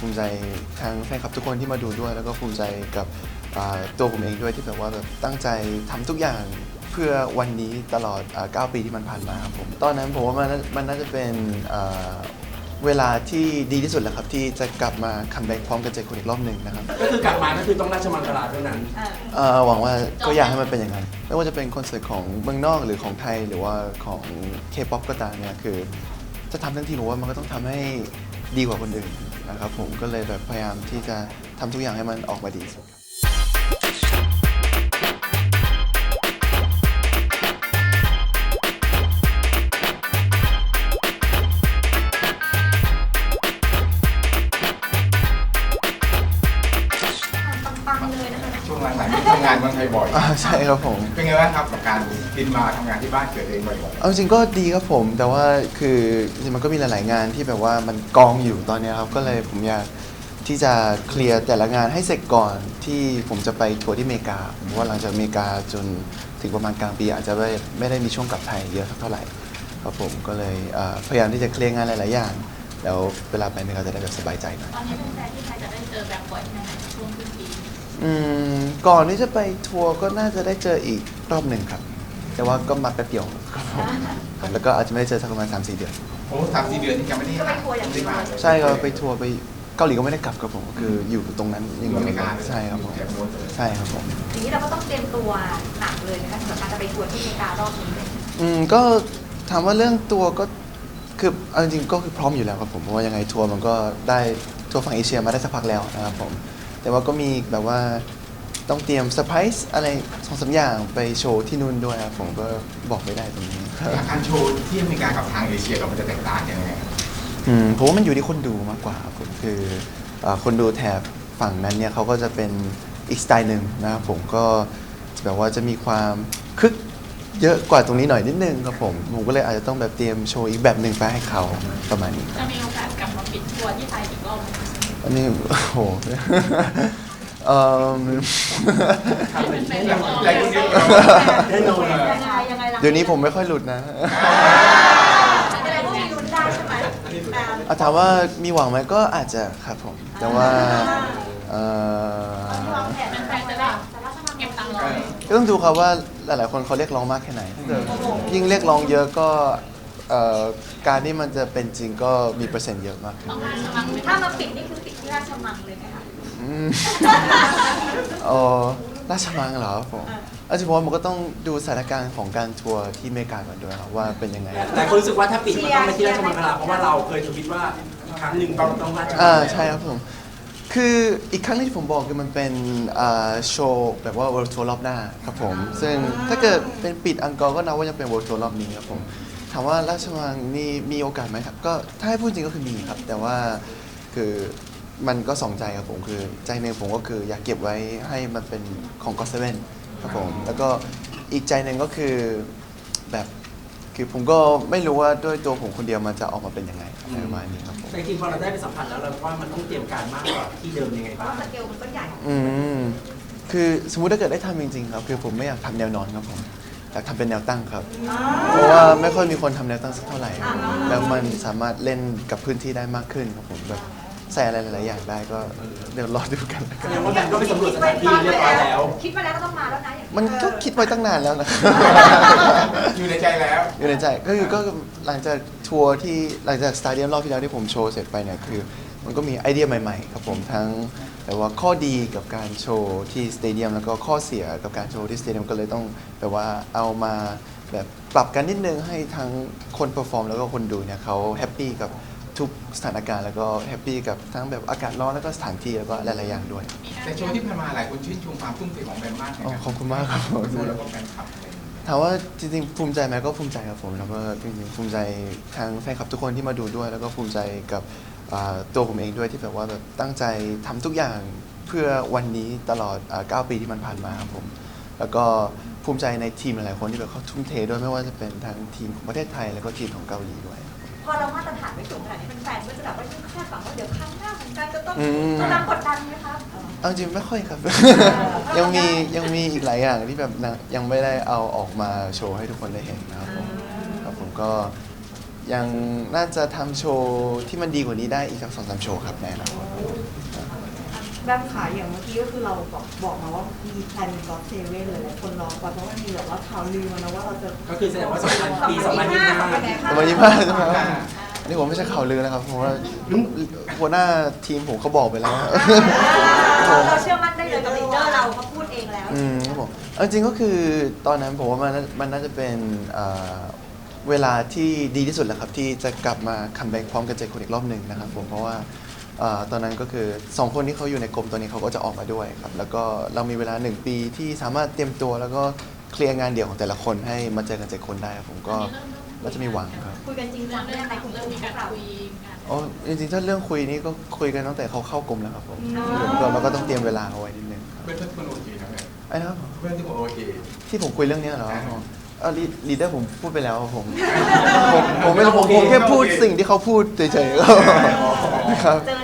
ภูมิใจทั้งแฟนคลับทุกคนที่มาดูด้วย แล้วก็ภูมิใจกับอ่าตัวผมเองด้วยที่แบบว่าแบบตั้งใจทำทุกอย่างเพื่อวันนี้ตลอดอ่า9ปีที่มันผ่านมาครับผมตอนนั้นผมว่ามันน่ามันน่าจะเป็นอ่าเวลาที่ดีที่สุดแล้วครับที่จะกลับมาคัมแบ็กพร้อมกันเจอคนอีกรอบหนึ่งนะครับก็คือกลับมาก็คือต้องราชมังคลาเท่านั้นเอ่อหวังว่าก็อยากให้มันเป็นอย่างนั้นไม่ว่าจะเป็นคอนเสิร์ตของเมืองนอกหรือของไทยหรือว่าของเคป๊อปก็ตามเนี่ยคือ จะทำทั้งทีผมว่ามันก็ต้องทำให้ดีกว่าคนอื่น นะครับผมก็เลยแบบพยายามที่จะทำทุกอย่างให้มันออกมาดีที่สุด บินมาทำงานที่บ้านเกิดเองบ่อยเอาจริงก็ดีครับผม แต่ว่าคือจริงๆมันก็มีหลาย ๆ งานที่แบบว่ามันกองอยู่ตอนเนี้ยครับ ก็เลยผมอยากที่จะเคลียร์แต่ละงานให้เสร็จก่อนที่ผมจะไปทัวร์ที่อเมริกาผมว่าหลังจากอเมริกาจนถึงประมาณกลางปี อาจจะไม่ไม่ได้มีช่วงกลับไทยเยอะสักเท่าไหร่ครับผมก็เลยเอ่อพยายามที่จะเคลียร์งานหลาย ๆ อย่าง แล้วเวลาไปอเมริกาจะได้แบบสบายใจหน่อย ตอนนี้เป็นแฟนที่ไทยจะได้เจอแบบบ่อยแค่ไหนช่วงครึ่งปี อืมก่อนที่จะไปทัวร์ก็น่าจะได้เจออีกรอบหนึ่งครับ แต่ว่าก็มาแป๊บเดียวครับผมครับแล้วก็อาจจะไม่ได้เจอสักประมาณ3 4เดือนๆโอ้สามสี่เดือนที่ยังไม่ได้ก็ไปทัวร์อย่างเดียวไม่ได้มใช่ก็ไปทัวร์ไปเกาหลีก็ไม่ได้กลับครับผมก็คืออยู่ตรงนั้นอย่างอยู่อเมเดีริยวกาใช่ครับผมแถบโน้นเลยใช่ครับผมทีนี้เราก็ต้องเตรียมตัวหนักเลยนะคะสำหรับการจะไปทัวร์ที่อเมริการอบนี้เลยอืมก็ถามว่าเรื่องตัวก็คือเอาจริงๆก็คือพร้อมอยู่แล้วครับผมเพราะว่ายังไงทัวร์มันก็ได้ทัวร์ฝั่งเอเชียมาได้สักพักแล้วนะครับผมแต่ว่าก็มีแบบว่า ต้องเตรียมเซอร์ไพรส์อะไรสองสามอย่างไปโชว์ที่นู่นด้วยครับผมก็บอกไม่ได้ตรงนี้อย่างการโชว์ที่อเมริกากับทางเอเชียกับมันจะแตกต่างยังไงครับอืมผมว่ามันอยู่ที่คนดูมากกว่าครับผมคือเอ่อคนดูแถบฝั่งนั้นเนี่ยเขาก็จะเป็นอีกสไตล์หนึ่งนะครับผมก็แบบว่าจะมีความคึกเยอะกว่าตรงนี้หน่อยนิดนึงครับผมผมก็เลยอาจจะต้องแบบเตรียมโชว์อีกแบบหนึ่งไปให้เขาประมาณนี้คจะรับมีโอกาสกลับมาปิดทัวร์ที่ไทยอีกรอบไหมอันนี้ โอ้โห เอ่อทำเป็นแค่แรงยังแรงเยอะแน่นอนยังไงยังไงล่ะเดี๋ยวนี้ผมไม่ค่อยหลุดนะแสดงว่ามีลุ้นได้ใช่ไหมแต่เอาถามว่ามีหวังไหมก็อาจจะครับผม แต่ว่าเอ่อวางแผนเป็นแฟนจะได้จะรับสมัครเก็บตังค์รอก็ต้องดูครับว่าหลาย ๆ คนเขาเรียกร้องมากแค่ไหนถ้าเกิดยิ่งเรียกร้องเยอะก็เอ่อการที่มันจะเป็นจริงก็มีเปอร์เซ็นต์เยอะมากขึ้นต้องราชมังไหมถ้ามาปิดนี่คือปิดที่ราชมังเลยไหมคะ อืมเออราชมังเหรอครับผมอาจจะผมว่ามันก็ต้องดูสถานการณ์ของการทัวร์ที่อเมริกาก่อนด้วยครับว่าเป็นยังไงแต่คนรู้สึกว่าถ้าปิดมันต้องไปที่ราชมังคลาเพราะว่าเราเคยทวิตว่าอีกครั้งหนึ่งต้องต้องราชมังอ่าแล้วใช่ครับผม คืออีกครั้งที่ผมบอกคือมันเป็นอ่าโชว์แบบว่า World Tour รอบหน้าครับผม ซึ่งถ้าเกิดเป็นปิดอังกอร์ก็นับว่ายังเป็น World Tour รอบนี้ครับผมถามว่าราชมังนี่มีโอกาสไหมครับ ก็ถ้าให้พูดจริงก็คือมีครับ แต่ว่าคือ มันก็สองใจครับผมคือใจหนึ่งผมก็คืออยากเก็บไว้ให้มันเป็นของก็เซเว่นครับผมแล้วก็อีกใจหนึ่งก็คือแบบคือผมก็ไม่รู้ว่าด้วยตัวผมคนเดียวมันจะออกมาเป็นยังไงอะไรประมาณนี้ครับผมแต่จริงๆพอเราได้ไปสัมผัสแล้วเราว่ามันต้องเตรียมการมากกว่าที่เดิมยังไงเพบ้าราะงว่าสเกลมันก็ใหญ่อืมคือสมมุติถ้าเกิดได้ทำจริงๆครับ คือผมไม่อยากทำแนวนอนครับผมอยากทำเป็นแนวตั้งครับ เพราะว่าไม่ค่อยมีคนทำแนวตั้งสักเท่าไหร่ครับผมแล้วมันสามารถเล่นกับพื้นที่ได้มากขึ้นครับผมแบบ ใส่อะไรหลายๆอย่างได้ก็เดี๋ยวรอดูกันแล้วแสกันดงว่าแบงก์ก็ไปสำรวจสถานที่เรียบร้อยแล้ว คิดมาแล้วก็ต้องมาแล้วนะอย่างมันก็คิดไว้ตั้งนานแล้วนะ อยู่ในใจแล้ว อยู่ในใจก็คือก็หลังจากทัวร์ที่หลังจากสตาเดียมรอบที่แล้วที่ผมโชว์เสร็จไปเนี่ยคือ มันก็มีไอเดียใหม่ๆ ครับผมทั้งแต่ว่าข้อดีกับการโชว์ที่สเตเดียมแล้วก็ข้อเสียกับการโชว์ที่สเตเดียมก็เลยต้องแบบว่าเอามาแบบปรับกันนิดนึงให้ทั้งคนเปอร์ฟอร์มแล้วก็คนดูเนี่ยเขาแฮปปี้กับ ทุกสถานการณ์แล้วก็แฮปปี้กับทั้งแบบอากาศร้อนแล้วก็สถานที่แล้วก็หลายๆอย่างด้วยแต่โชว์ที่ผ่านมาหลายคนชื่นชมความทุ่มเทของแบมมากนะอ๋อครับขอบคุณมากครับผมดูแล้วก็แฟนคลับอะไรอย่างเงี้ยถามว่าจริงๆภูมิใจไหมก็ภูมิใจครับผมแล้วก็จริงๆภูมิใจทั้งแฟนคลับทุกคนที่มาดูด้วย แล้วก็ภูมิใจกับอ่าตัวผมเองด้วยที่แบบว่าแบบตั้งใจทำทุกอย่างเพื่อวันนี้ตลอดอ่า9ปีที่มันผ่านมาครับผม แล้วก็ภูมิใจในทีมหลายๆคนที่แบบเขาทุ่มเทด้วยไม่ว่าจะเป็นทั้งทีมของประเทศไทยแล้วก็ทีมของเกาหลีด้วย พอเรามาตรฐานไม่สูงขนาดนี้เป็นแฟนก็จะแบบว่ายิ่งคาดหวังว่าเดี๋ยวครั้งหน้าเหมือนกันจะต้องอืมจะรับกดดันไหมครับเอาจริงไม่ค่อยครับ ยังมียังมีอีกหลายอย่างที่แบบยังไม่ได้เอาออกมาโชว์ให้ทุกคนได้เห็นนะครับผมครับผมก็ยังน่าจะทำโชว์ที่มันดีกว่านี้ได้อีกสักสองสามโชว์ครับในอนาคต แบบขายอย่างเมื่อกี้ก็คือเราบอกบอกมาว่ามีแพลนก็อตเซเว่นเลยหลายคนรอก่อนเพราะว่ามีแบบว่าข่าวลือมานะว่าเราจะก็คือแสดงว่า2000ปี2025เป็นไงคะสมัยยี่ห้าใช่ไหมครับอันนี้ผมไม่ใช่ข่าวลือนะครับเพราะว่าหัวหน้าทีมผมเขาบอกไปแล้วเราเชื่อมั่นได้เลยกับลีดเดอร์เราเขาพูดเองแล้วอืมครับผมเอาจริงๆก็คือตอนนั้นผมว่ามันน่ามันน่าจะเป็นเอ่อเวลาที่ดีที่สุดแล้วครับที่จะกลับมาคัมแบ็กพร้อมกับเจ็ดคนอีกรอบหนึ่งนะครับผมเพราะว่า เอ่อตอนนั้นก็คือสองคนที่เขาอยู่ในกรมตัวนี้เขาก็จะออกมาด้วยครับแล้วก็เรามีเวลาหนึ่งปีที่สามารถเตรียมตัวแล้วก็เคลียร์งานเดี่ยวของแต่ละคนให้มาเจอกันเจ็ดคนได้ครับผมก็ก็จะมีหวังครับคุยกันจริงจังในกลุ่มเริ่มมีพกาวรกเราคุยกันอ๋อจริงๆถ้าเรื่องคุยนี่ก็คุยกันตั้งแต่เขาเข้ากรมแล้วครับผมก็เราก็ต้องเตรียมเวลาเอาไว้นิดนึงครับเพื่อนเพื่อนทุกคนโอเคนะแม่ไอ้นะครับเพื่อนทุกคนโอเคที่ผมคุยเรื่องเนี้ยเหรออ่าเออลีดเดอร์ผมพูดไปแล้วผมผมผมไม่รู้ผมผมแค่พูดสิ่งที่เขาพูดเฉยๆครับ เจอ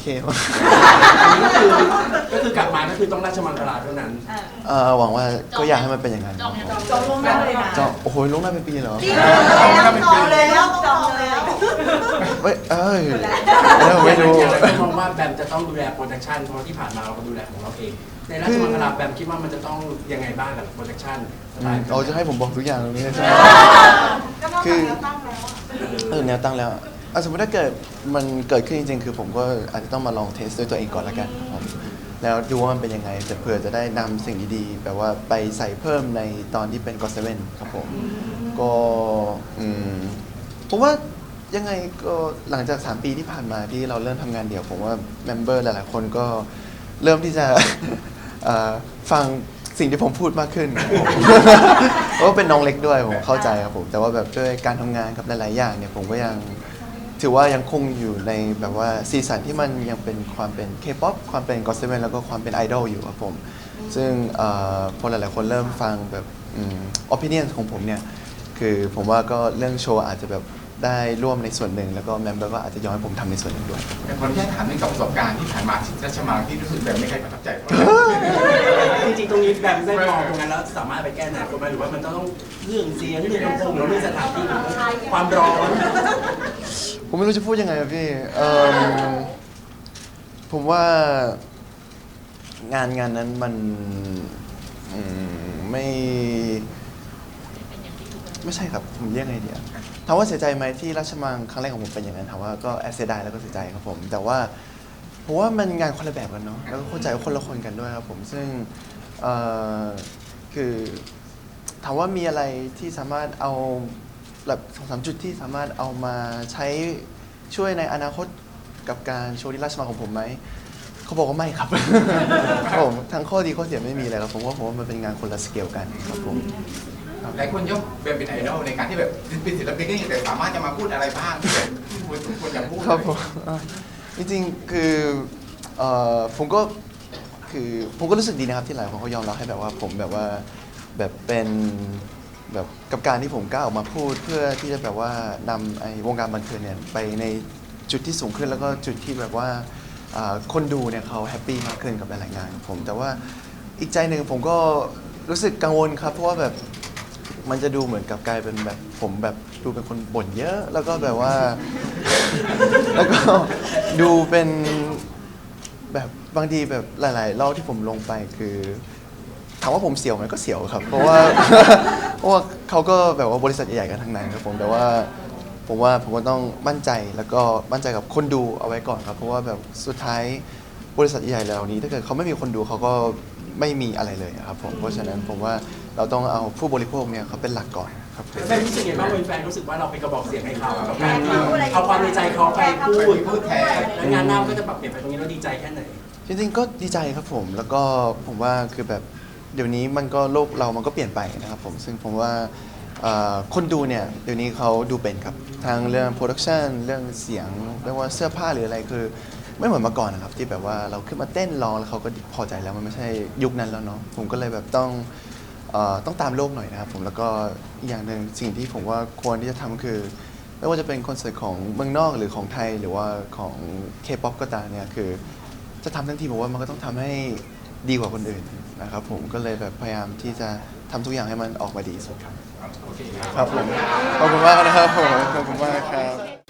เคมั้งอันนี้ก็คือก็คือกลับมาก็คือต้องราชมังคลาเท่านั้น เออเออหวังว่าก็อยากให้มันเป็นอย่างนั้นจองยังจองล่วงหน้าเลยนะจองโอ้โหลวงหน้าเป็นปีเหรอจริงแล้วจองแล้วจองแล้วเว้ยเอ้ยแล้วผมไม่รู้อย่างไรก็มองว่าแบมจะต้องดูแลโปรดักชันเพราะที่ผ่านมาเราก็ดูแลของเราเอง ในราชมังคลาแบมคิดว่ามันจะต้องยังไงบ้างกับโปรดักชันสไตล์เราจะให้ผมบอกทุกอย่างตรงนี้ใช่ไหมก็มองคือแล้วตั้งแล้วอะเออแนวตั้งแล้ว อะสมมติถ้าเกิดมันเกิดขึ้นจริงๆ คือผมก็อาจจะต้องมาลองเทสด้วยตัวเองก่อนละกันครับผมแล้วดูว่ามันเป็นยังไงแต่เผื่อจะได้นำสิ่งดีๆ แบบว่าไปใส่เพิ่มในตอนที่เป็นก็เซเว่นครับผม ก็อืมผมว่ายังไงก็หลังจาก 3 ปีที่ผ่านมาที่เราเริ่มทำงานเดี่ยว ผมว่าเมมเบอร์หลายๆคนก็เริ่มที่จะ เอ่อฟังสิ่งที่ผมพูดมากขึ้นครับผม เพราะว่าเป็นน้องเล็กด้วยผมเข้าใจครับผม แต่ว่าแบบด้วยการทำงานกับหลายๆอย่างเนี่ยผมก็ยัง ถือว่ายังคงอยู่ในแบบว่าซีสันที่มันยังเป็นความเป็นเคป๊อปความเป็นกอสเซเว่นแล้วก็ความเป็นไอดอลอยู่ครับผม ซึ่งเอ่อพอหลายๆคนเริ่มฟังแบบออปิเนียนของผมเนี่ย คือผมว่าก็เรื่องโชว์อาจจะแบบ ได้ร่วมในส่วนหนึ่ง แล้วก็เมมเบอร์ก็อาจจะย้อนให้ผมทำในส่วนหนึ่งด้วย แต่คนแค่ถามเรื่องกับประสบการณ์ที่ผ่านมาที่ราชมังที่รู้สึกแบบไม่เคยประทับใจเท่าไหร่ จริงๆ ตรงนี้แบมได้มองตรงนั้นแล้วสามารถไปแก้ไหนก็ไหมหรือว่ามันต้องเรื่องเสียงเรื่องลำโพงหรือเรื่องสถานที่หรือความร้อนผมไม่รู้จะพูดยังไงอะพี่เอิ่มผมว่างานงานนั้นมันอืมไม่เป็นอย่างที่ถูกไม่ใช่ครับ ผมเรียกไงเดียวถามว่าเสียใจไหมที่ราชมังครั้งแรกของผมเป็นอย่างนั้นถามว่าก็แอบเสียดายแล้วก็เสียใจครับผม แต่ว่าผมว่ามันงานคนละแบบกันเนาะแล้วก็เข้าใจว่าคนละคนกันด้วยครับผมซึ่งเอ่อคือถามว่ามีอะไรที่สามารถเอาแบบสองสามจุดที่สามารถเอามาใช้ช่วยในอนาคตกับการโชว์ที่ราชมังของผมไหมเขาบอกว่าไม่ครับครับผมทั้งข้อดีข้อเสียไม่มีเลยครับผมว่าผมว่ามันเป็นงานคนละสเกลกันครับผม หลายคนยกเบมเป็นไอดอลในการที่แบบเป็นศิลปินก็ยังแต่สามารถจะมาพูดอะไรบ้างที่แบบควรสมควรจะพูดครับผมอะจริงๆคือเอ่อผมก็คือผมก็รู้สึกดีนะครับที่หลายคนเขายอมรับให้แบบว่าผมแบบว่าแบบเป็นแบบกับการที่ผมกล้าออกมาพูดเพื่อที่จะแบบว่านำไอ้วงการบันเทิงเนี่ยไปในจุดที่สูงขึ้นแล้วก็จุดที่แบบว่าอ่าคนดูเนี่ยเขาแฮปปี้มากขึ้นกับหลายๆงานของผมแต่ว่าอีกใจหนึ่งผมก็รู้สึกกังวลครับเพราะว่าแบบ มันจะดูเหมือนกับกลายเป็นแบบผมแบบดูเป็นคนบ่นเยอะ แล้วก็แบบว่า แล้วก็ดูเป็นแบบบางทีแบบหลาย ๆ รอบที่ผมลงไปคือถามว่าผมเสียวไหมก็เสียวครับ เพราะว่า เพราะว่าเขาก็แบบว่าบริษัทใหญ่ๆกันทั้งนั้นครับผมแต่ว่าผมว่าผมก็ต้องมั่นใจแล้วก็มั่นใจกับคนดูเอาไว้ก่อนครับ เพราะว่าแบบสุดท้ายบริษัทใหญ่ๆเหล่านี้ ถ้าเกิดเขาไม่มีคนดูเขาก็ ไม่มีอะไรเลยครับผมเพราะฉะนั้นผมว่าเราต้องเอาผู้บริโภคเนี่ยเขาเป็นหลักก่อนครับผม แฟนรู้สึกยังไงบ้างเป็นแฟนรู้สึกว่าเราเป็นกระบอกเสียงให้เขากับการที่เอาความในใจเขาไปพูดพูดแทนแล้วงานหน้ามันก็จะปรับเปลี่ยนไปตรงนี้เราดีใจแค่ไหน จริงๆก็ดีใจครับผมแล้วก็ผมว่าคือแบบเดี๋ยวนี้มันก็โลกเรามันก็เปลี่ยนไปนะครับผมซึ่งผมว่าเอ่อคนดูเนี่ยเดี๋ยวนี้เขาดูเป็นครับทั้งเรื่องโปรดักชันเรื่องเสียงไม่ว่าเสื้อผ้าหรืออะไรคือ ไม่เหมือนเมื่อก่อนนะครับที่แบบว่าเราขึ้นมาเต้นร้องแล้วเขาก็พอใจแล้วมันไม่ใช่ยุคนั้นแล้วเนาะผมก็เลยแบบต้องเอ่อต้องตามโลกหน่อยนะครับผมแล้วก็อีกอย่างหนึ่งสิ่งที่ผมว่าควรที่จะทำคือ ไม่ว่าจะเป็นคอนเสิร์ตของเมืองนอกหรือของไทยหรือว่าของเคป๊อปก็ตามเนี่ยคือ จะทำทั้งทีผมว่ามันก็ต้องทำให้ดีกว่าคนอื่นนะครับผมก็เลยแบบพยายามที่จะทำทุกอย่างให้มันออกมาดีที่สุดครับโอเคครับผมขอบคุณมากนะครับผมขอบคุณมากครับ